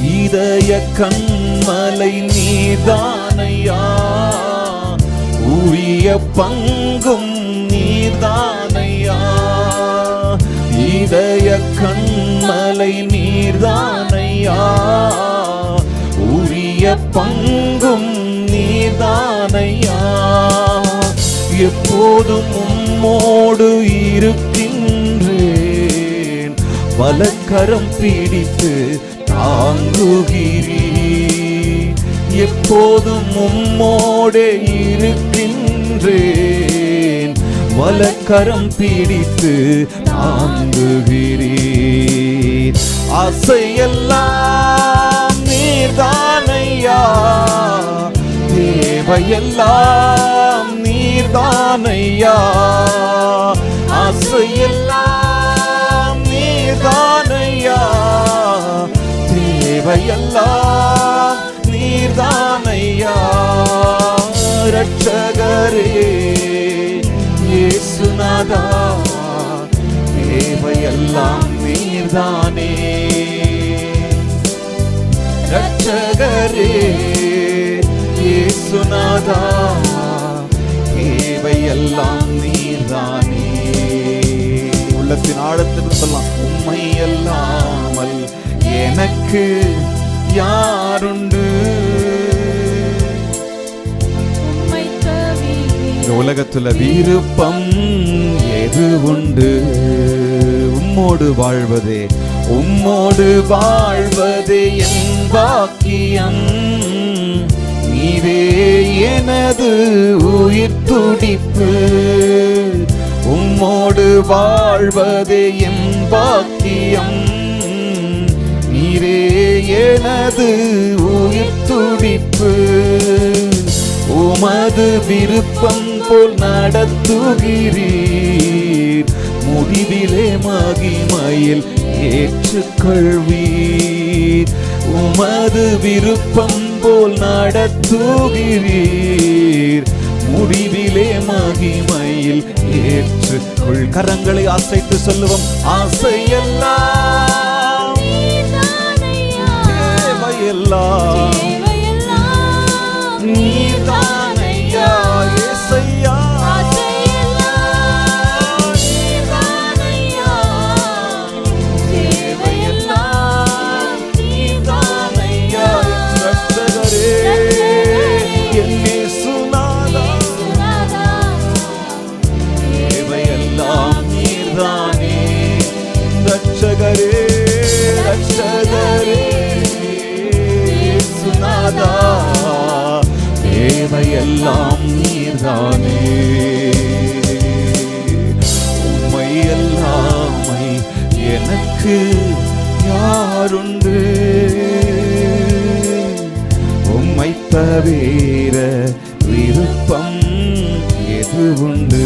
இதய கண்மலை நீதானையா? உரிய பங்கும் நீர்தானையா இதய கண்மலை நீர்தானையா உரிய பங்கும் நீர்தானையா எப்போதும் உம்மோடு இருக்கின்றேன். வலக்கரம் பிடித்து தாங்குகிறீ எப்போதும் உம்மோடே இருக்கின்றேன். வலக்கரம் பிடித்து தாங்குகிறீர். ஆசையெல்லாம் நீர்தானையா? தேவையெல்லாம் நீர்தானையா? ஆசையெல்லாம் தேவையெல்லாம் நீர்தானையா? ரட்சகரே இயேசுநாதா தேவையெல்லாம் நீர்தானே. ரட்சகரே இயேசுநாதா தேவையெல்லாம் நீர்தானே. உள்ளத்தின் ஆழத்தில் சொல்லலாம் உண்மை அல்லாமல் எனக்கு யாருண்டு? உலகத்துல விருப்பம் எது உண்டு? உம்மோடு வாழ்வதே உம்மோடு வாழ்வதே என் பாக்கியம். நீவே எனது உயிர் துடிப்பு. உம்மோடு வாழ்வதே என் பாக்கியம். நீரே எனது உயிர் துடிப்பு. உமது விருப்பம் போல் நடத்துகிறீர். முடிவிலே மகிமையில் ஏற்றுக்கொள்வீர். உமது விருப்பம் போல் நடத்துகிறீர். முடிவிலே மகிமையில் ஏற்றுக்கொள். கரங்களை அசைத்து சொல்லுவோம். ஆசையெல்லாம் உம்மை எல்லாமை எனக்கு யாருண்டு? உம்மை தவிர விருப்பம் எது உண்டு